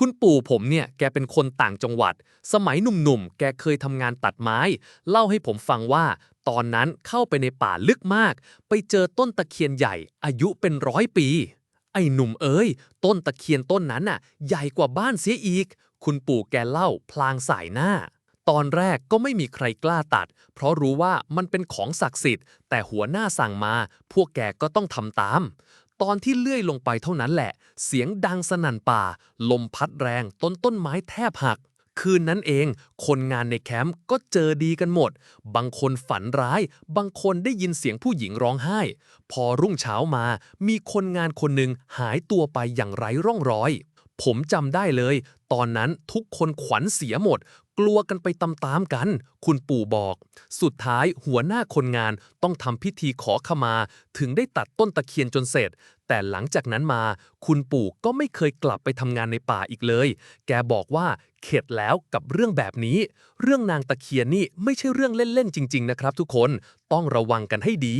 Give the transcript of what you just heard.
คุณปู่ผมเนี่ยแกเป็นคนต่างจังหวัด สมัยหนุ่มๆ แกเคยทำงานตัดไม้ เล่าให้ผมฟังว่า ตอนนั้นเข้าไปในป่าลึกมาก ไปเจอต้นตะเคียนใหญ่ อายุเป็นร้อยปี ไอ้หนุ่มเอ้ย ต้นตะเคียนต้นนั้นน่ะ ใหญ่กว่าบ้านเสียอีก คุณปู่แกเล่าพลางสายหน้า ตอนแรกก็ไม่มีใครกล้าตัด เพราะรู้ว่ามันเป็นของศักดิ์สิทธิ์ แต่หัวหน้าสั่งมา พวกแกก็ต้องทำตาม ตอนที่เลื่อยลงไปเท่านั้นแหละ เสียงดังสนั่นป่า ลมพัดแรง ต้นต้นไม้แทบหัก คืนนั้นเอง คนงานในแคมป์ก็เจอดีกันหมด บางคนฝันร้าย บางคนได้ยินเสียงผู้หญิงร้องไห้ พอรุ่งเช้ามา มีคนงานคนหนึ่งหายตัวไปอย่างไร้ร่องรอย ผมจำได้เลย ตอนนั้นทุกคนขวัญเสียหมด กลัวกันไปตามๆกัน คุณปู่บอก สุดท้ายหัวหน้าคนงานต้องทำพิธีขอขมา ถึงได้ตัดต้นตะเคียนจนเสร็จ แต่หลังจากนั้นมา คุณปู่ก็ไม่เคยกลับไปทำงานในป่าอีกเลย แกบอกว่าเข็ดแล้วกับเรื่องแบบนี้ เรื่องนางตะเคียนนี่ไม่ใช่เรื่องเล่นๆจริง ๆ นะครับ ทุกคนต้องระวังกันให้ดี